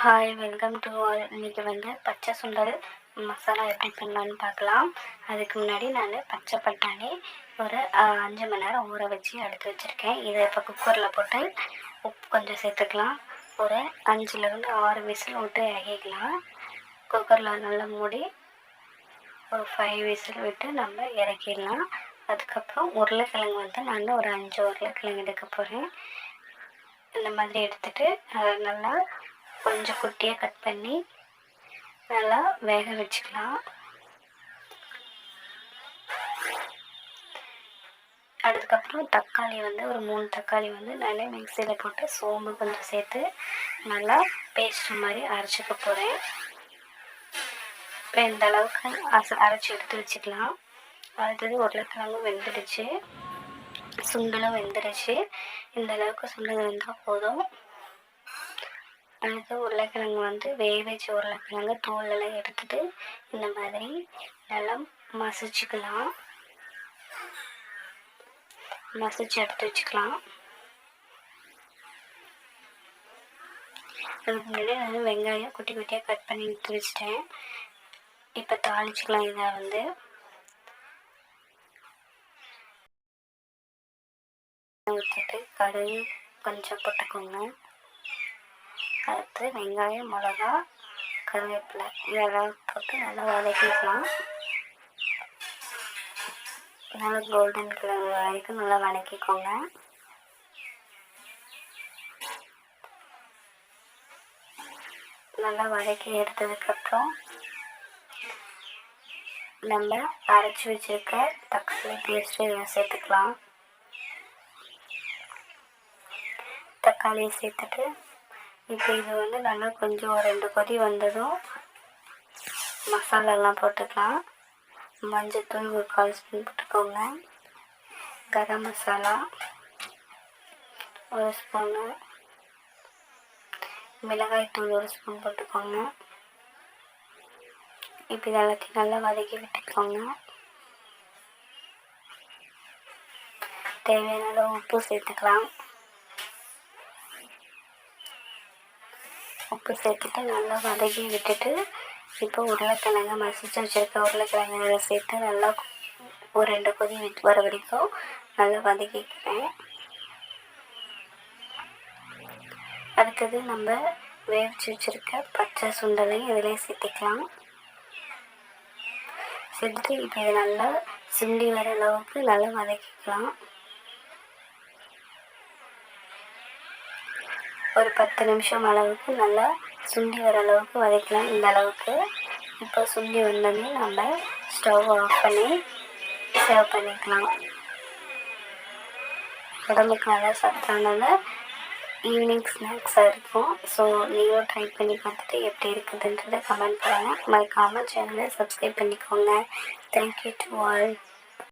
Hi welcome to all இன்றைக்கி வந்து பச்சை சுண்டல் மசாலா எப்படி பண்ணலான்னு பார்க்கலாம். அதுக்கு முன்னாடி நான் பச்சை பட்டாணி ஒரு அஞ்சு மணி நேரம் ஊற வச்சு எடுத்து வச்சுருக்கேன். இதை இப்போ குக்கரில் போட்டு உப்பு கொஞ்சம் சேர்த்துக்கலாம். ஒரு அஞ்சுலேருந்து ஆறு விசில் விட்டு இறக்கிக்கலாம். குக்கரில் நல்லா மூடி ஒரு ஃபைவ் விசில் விட்டு நம்ம இறக்கிடலாம். அதுக்கப்புறம் உருளைக்கிழங்கு வந்து நான் ஒரு அஞ்சு உருளைக்கிழங்கு எடுக்க போகிறேன் இந்த மாதிரி எடுத்துட்டு நல்லா கொஞ்சம் குட்டியாக கட் பண்ணி நல்லா வேக வச்சுக்கலாம். அதுக்கப்புறம் தக்காளி வந்து ஒரு மூணு தக்காளி வந்து நல்லா மிக்சியில் போட்டு சோம்பு கொஞ்சம் சேர்த்து நல்லா பேஸ்ட் மாதிரி அரைச்சிக்க போகிறேன் இப்போ இந்த அளவுக்கு அச அரைச்சி எடுத்து வச்சுக்கலாம். அடுத்தது உருளைக்கிழங்கு வெந்துடுச்சு. சுண்டலும் வெந்துடுச்சு. இந்த அளவுக்கு சுண்டல் வெந்தால் போதும். அதுக்கு உருளைக்கிழங்கு வந்து வேக வச்ச உருளைக்கிழங்கு தோலெல்லாம் எடுத்துட்டு இந்த மாதிரி நல்லா மசிச்சுக்கலாம். மசிச்சு எடுத்து வச்சுக்கலாம். அதுக்கு முன்னாடி வந்து வெங்காயம் குட்டி குட்டியாக கட் பண்ணி எடுத்து வச்சிட்டேன். இப்போ தாளிச்சுக்கலாம் இதை வந்து. ஊற்றிட்டு கடுகு கொஞ்சம் போட்டுக்கோங்க. அடுத்து வெங்காயம் மிளகா கருவேப்பிலை இதெல்லாம் போட்டு நல்லா வதக்கிக்கலாம். நல்லா கோல்டன் கலர் வரைக்கும் நல்லா வதக்கிக்கோங்க. நல்லா வதக்கி எடுத்ததுக்கப்புறம் நம்ம அரைச்சி வச்சிருக்க தக்காளி பேஸ்ட்டு இதில் சேர்த்துக்கலாம். தக்காளியை சேர்த்துட்டு இப்போ இது வந்து நல்லா கொஞ்சம் ஒரு ரெண்டு கொதி வந்ததும் மசாலாலாம் போட்டுக்கலாம். மஞ்சத்தூள் ஒரு கால் ஸ்பூன் போட்டுக்கோங்க. கரம் மசாலா ஒரு ஸ்பூனு. மிளகாய் தூள் ஒரு ஸ்பூன் போட்டுக்கோங்க. இப்போ இது எல்லாத்தையும் நல்லா வதக்கி விட்டுக்கோங்க. தேவையான அளவு உப்பு சேர்த்துக்கலாம். உப்பு சேர்த்துட்டு நல்லா வதக்கி விட்டுட்டு இப்போ உருளைக்கிழங்கு மசிச்சு வச்சுருக்க உருளைக்கிழங்கு இதில் சேர்த்து நல்லா ஒரு ரெண்டு கொதி விட்டு வர வரைக்கும் நல்லா வதக்கிக்கிறேன். அடுத்தது நம்ம வேவிச்சு வச்சுருக்க பச்சை சுண்டலையும் இதிலே சேர்த்துக்கலாம். சேர்த்துட்டு இப்போ இதை நல்லா சுண்டி வர அளவுக்கு நல்லா வதக்கிக்கலாம். ஒரு பத்து நிமிஷம் அளவுக்கு நல்லா சுண்டி வர அளவுக்கு வதக்கலாம் இந்த அளவுக்கு. இப்போ சுண்டி வந்தோடனே நம்ம ஸ்டவ் ஆஃப் பண்ணி சேவ் பண்ணிக்கலாம். உடம்புக்கு நல்லா சத்தானது ஈவினிங் ஸ்நாக்ஸாக இருக்கும். ஸோ நீங்களும் ட்ரை பண்ணி பார்த்துட்டு எப்படி இருக்குதுன்றதை கமெண்ட் பண்ணுங்கள் மறக்காமல் சேனலை சப்ஸ்கிரைப் பண்ணிக்கோங்க. Thank you to all